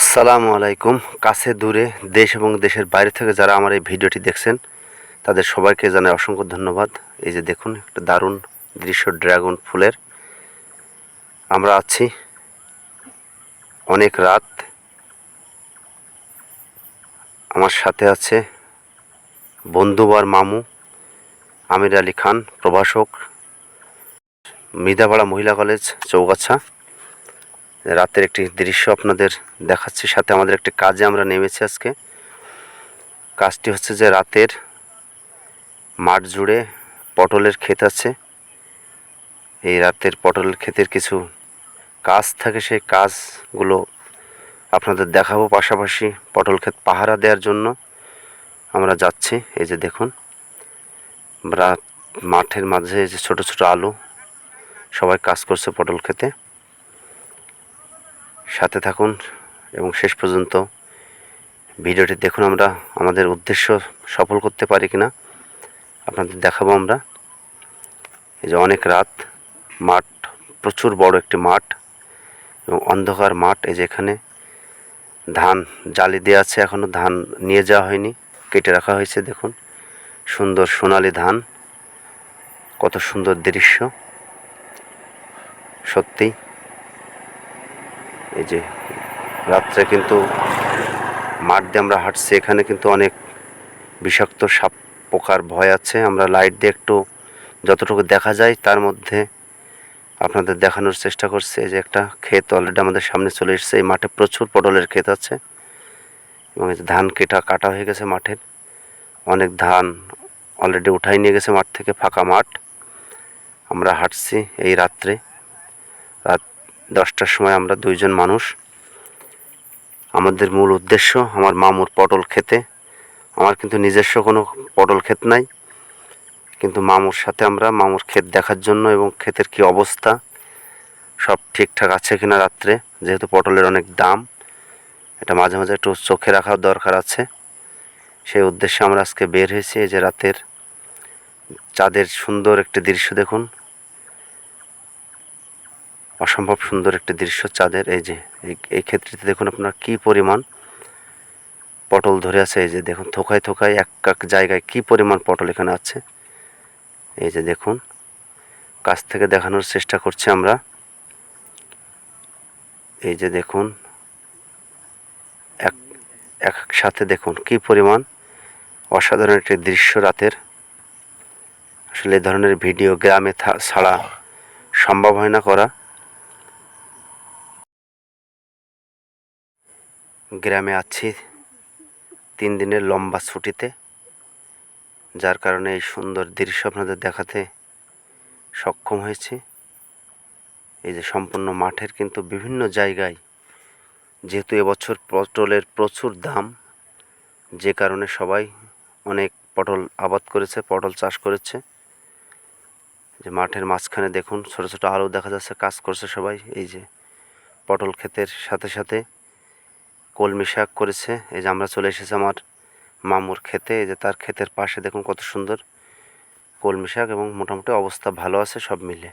আসসালামু আলাইকুম। কাছে দূরে দেশ এবং দেশের বাইরে থেকে যারা আমার এই ভিডিওটি দেখছেন, তাদের সবাইকে জানাই অসংখ্য ধন্যবাদ। এই যে দেখুন, একটা দারুণ দৃশ্য, ড্রাগন ফুলের। আমরা আছি অনেক রাত। আমার সাথে আছে বন্ধু আর মামু, আমির আলী খান, প্রভাষক মিদাপাড়া মহিলা কলেজ, চৌগাছা। রাতের একটি দৃশ্য আপনাদের দেখাচ্ছি, সাথে আমাদের একটি কাজে আমরা নেমেছি আজকে। কাজটি হচ্ছে যে রাতের মাঠ জুড়ে পটলের ক্ষেত আছে। এই রাতের পটলের ক্ষেতের কিছু কাজ থাকে, সেই কাজগুলো আপনাদের দেখাবো। পাশাপাশি পটল ক্ষেত পাহারা দেওয়ার জন্য আমরা যাচ্ছি। এই যে দেখুন মাঠের মাঝে যে ছোটো ছোটো আলু, সবাই কাজ করছে পটল ক্ষেতে। সাথে থাকুন এবং শেষ পর্যন্ত ভিডিওটি দেখুন আমরা, আমাদের উদ্দেশ্য সফল করতে পারি কি না আপনাদের দেখাবো আমরা। এই যে অনেক রাত, মাঠ, প্রচুর বড় একটি মাঠ এবং অন্ধকার মাঠ। এই যে এখানে ধান জালি দেওয়া আছে এখনও ধান নিয়ে যাওয়া হয়নি, কেটে রাখা হয়েছে, দেখুন। সুন্দর সোনালি ধান, কত সুন্দর দৃশ্য। সত্যিই এই যে রাত্রে কিন্তু মাঠ দিয়ে আমরা হাঁটছি, এখানে কিন্তু অনেক বিষাক্ত সাপ পোকার ভয় আছে। আমরা লাইট দিয়ে একটু যতটুকু দেখা যায় তার মধ্যে আপনাদের দেখানোর চেষ্টা করছে। যে একটা ক্ষেত অলরেডি আমাদের সামনে চলে এসেছে। এই মাঠে প্রচুর পটলের ক্ষেত আছে এবং এই ধান কেটা কাটা হয়ে গেছে মাঠের। অনেক ধান অলরেডি উঠাই নিয়ে গেছে মাঠ থেকে, ফাঁকা মাঠ। আমরা হাঁটছি এই রাত্রে। রাত দশটার সময় আমরা দুইজন মানুষ। আমাদের মূল উদ্দেশ্য আমার মামুর পটল খেতে। আমার কিন্তু নিজস্ব কোনো পটল ক্ষেত নাই। কিন্তু মামুর সাথে আমরা মামুর ক্ষেত দেখার জন্য এবং ক্ষেতের কি অবস্থা সব ঠিকঠাক আছে কিনা রাত্রে, যেহেতু পটলের অনেক দাম, এটা মাঝে মাঝে একটু চোখে রাখার দরকার আছে। সেই উদ্দেশ্যে আমরা আজকে বের হয়েছি, এই যে রাতের চাঁদের সুন্দর একটি দৃশ্য দেখুন। অসম্ভব সুন্দর একটি দৃশ্য চাঁদের, এই যে, এই- ক্ষেত্রেতে দেখুন আপনার কি পরিমাণ পটল ধরে আছে, এই যে দেখুন, থোকায় থোকায় এক এক জায়গায় কি পরিমাণ পটল এখানে আছে। এই যে দেখুন, কাছ থেকে দেখানোর চেষ্টা করছি আমরা। এই যে দেখুন, এক একসাথে দেখুন কি পরিমাণ অসাধারণ একটি দৃশ্য রাতের। আসলে এই ধরনের ভিডিও গ্রামে ছাড়া সম্ভব হয় না করা। গ্রামে আছি তিন দিনের লম্বা ছুটিতে, যার কারণে এই সুন্দর দৃশ্য আপনাদের দেখাতে সক্ষম হয়েছি। এই যে সম্পূর্ণ মাঠের কিন্তু বিভিন্ন জায়গায়, যেহেতু এবছর পটলের প্রচুর দাম, যে কারণে সবাই অনেক পটল আবাদ করেছে, পটল চাষ করেছে। যে মাঠের মাঝখানে দেখুন, ছোট ছোট আলু দেখা যাচ্ছে, কাজ করছে সবাই, এই যে পটল ক্ষেতের সাথে সাথে কলমি শাক করেছে। এই যে আমরা চলে এসেছি আমার মামুর খেতে এই যে তার ক্ষেতের পাশে দেখুন কত সুন্দর কলমি শাক এবং মোটামুটি অবস্থা ভালো আছে সব মিলে।